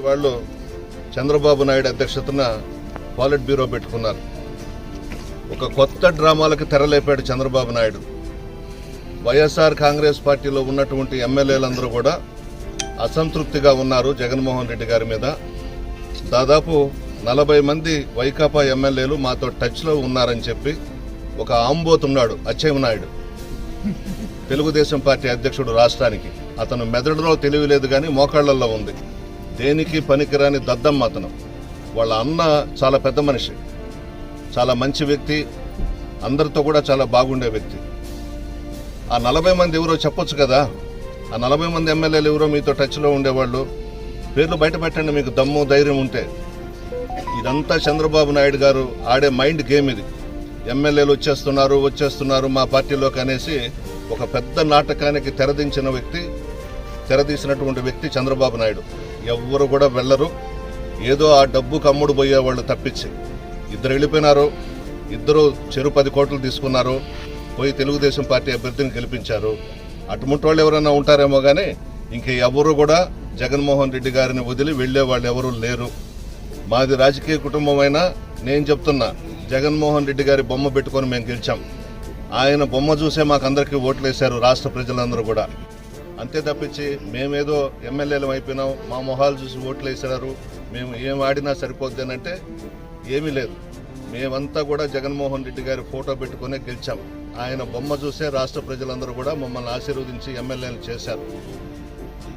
వాళ్ళు చంద్రబాబు నాయుడు అధ్యక్షతన పాలిట్ బ్యూరో పెట్టుకున్నారు. ఒక కొత్త డ్రామాలకు తెరలేపాడు చంద్రబాబు నాయుడు. వైఎస్ఆర్ కాంగ్రెస్ పార్టీలో ఉన్నటువంటి ఎమ్మెల్యేలందరూ కూడా అసంతృప్తిగా ఉన్నారు జగన్మోహన్ రెడ్డి గారి మీద. దాదాపు నలభై మంది వైకాపా ఎమ్మెల్యేలు మాతో టచ్లో ఉన్నారని చెప్పి ఒక ఆంబోతున్నాడు అచ్చెన్నాయుడు తెలుగుదేశం పార్టీ అధ్యక్షుడు రాష్ట్రానికి. అతను మెదడులో తెలివి లేదు కానీ మోకాళ్ళలో ఉంది. దేనికి పనికిరాని దద్దమ్మ అతను. వాళ్ళ అన్న చాలా పెద్ద మనిషి. చాలా మంచి వ్యక్తి. అందరితో కూడా చాలా బాగుండే వ్యక్తి. ఆ నలభై మంది ఎవరో చెప్పొచ్చు కదా? ఆ నలభై మంది ఎమ్మెల్యేలు ఎవరో మీతో టచ్లో ఉండేవాళ్ళు? పేర్లు బయట పెట్టండి మీకు దమ్ము ధైర్యం ఉంటే. ఇదంతా చంద్రబాబు నాయుడు గారు ఆడే మైండ్ గేమ్ ఇది. ఎమ్మెల్యేలు వచ్చేస్తున్నారు వచ్చేస్తున్నారు మా పార్టీలోకి అనేసి ఒక పెద్ద నాటకానికి తెరదించిన వ్యక్తి తెరదీసినటువంటి వ్యక్తి చంద్రబాబు నాయుడు. ఎవ్వరు కూడా వెళ్ళరు. ఏదో ఆ డబ్బు కమ్ముడు పోయేవాళ్ళు తప్పించి. ఇద్దరు వెళ్ళిపోయినారు. ఇద్దరు చెరు పది కోట్లు తీసుకున్నారు. పోయి తెలుగుదేశం పార్టీ అభ్యర్థిని గెలిపించారు. అటుముంటి వాళ్ళు ఎవరైనా ఉంటారేమో కానీ ఇంక ఎవరు కూడా జగన్మోహన్ రెడ్డి గారిని వదిలి వెళ్ళే వాళ్ళు ఎవరూ లేరు. మాది రాజకీయ కుటుంబం నేను చెప్తున్నా జగన్మోహన్ రెడ్డి గారి బొమ్మ పెట్టుకొని మేము గెలిచాం. ఆయన బొమ్మ చూసే మాకందరికీ ఓట్లు వేశారు రాష్ట్ర ప్రజలందరూ కూడా. అంతే తప్పించి మేమేదో ఎమ్మెల్యేలు అయిపోయినాం మా మొహాలు చూసి ఓట్లు వేసారు మేము ఏం ఆడినా సరిపోద్ది అని అంటే ఏమీ లేదు. మేమంతా కూడా జగన్మోహన్ రెడ్డి గారి ఫోటో పెట్టుకునే గెలిచాం. ఆయన బొమ్మ చూసే రాష్ట్ర ప్రజలందరూ కూడా మమ్మల్ని ఆశీర్వదించి ఎమ్మెల్యేలు చేశారు.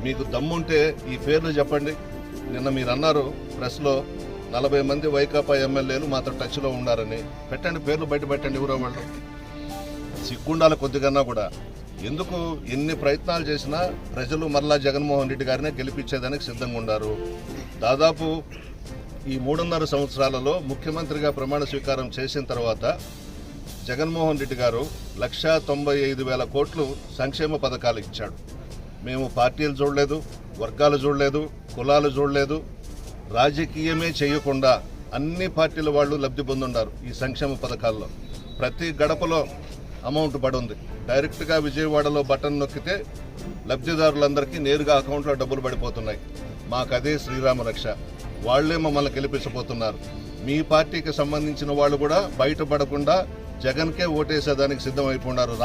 మీకు దమ్ముంటే ఈ పేర్లు చెప్పండి. నిన్న మీరు అన్నారు ప్రెస్లో నలభై మంది వైకాపా ఎమ్మెల్యేలు మాతో టచ్లో ఉన్నారని. పెట్టండి పేర్లు బయట పెట్టండి ఎవరో వాళ్ళు. సిగ్గుండాలి కొద్దిగా కూడా. ఎందుకు ఎన్ని ప్రయత్నాలు చేసినా ప్రజలు మరలా జగన్మోహన్ రెడ్డి గారినే గెలిపించేదానికి సిద్ధంగా ఉన్నారు దాదాపు ఈ మూడున్నర సంవత్సరాలలో ముఖ్యమంత్రిగా ప్రమాణ స్వీకారం చేసిన తర్వాత జగన్మోహన్ రెడ్డి గారు లక్షా తొంభై ఐదు వేల కోట్లు సంక్షేమ పథకాలు ఇచ్చాడు. మేము పార్టీలు చూడలేదు వర్గాలు చూడలేదు కులాలు చూడలేదు. రాజకీయమే చేయకుండా అన్ని పార్టీల వాళ్ళు లబ్ధి పొందున్నారు ఈ సంక్షేమ పథకాల్లో. ప్రతి గడపలో అమౌంట్ పడుంది. డైరెక్ట్గా విజయవాడలో బటన్ నొక్కితే లబ్ధిదారులందరికీ నేరుగా అకౌంట్లో డబ్బులు పడిపోతున్నాయి. మాకు అదే శ్రీరామ రక్ష. వాళ్ళే మమ్మల్ని గెలిపించబోతున్నారు. మీ పార్టీకి సంబంధించిన వాళ్ళు కూడా బయటపడకుండా జగన్కే ఓటేసేదానికి సిద్ధమైపోయినారు రాష్ట్ర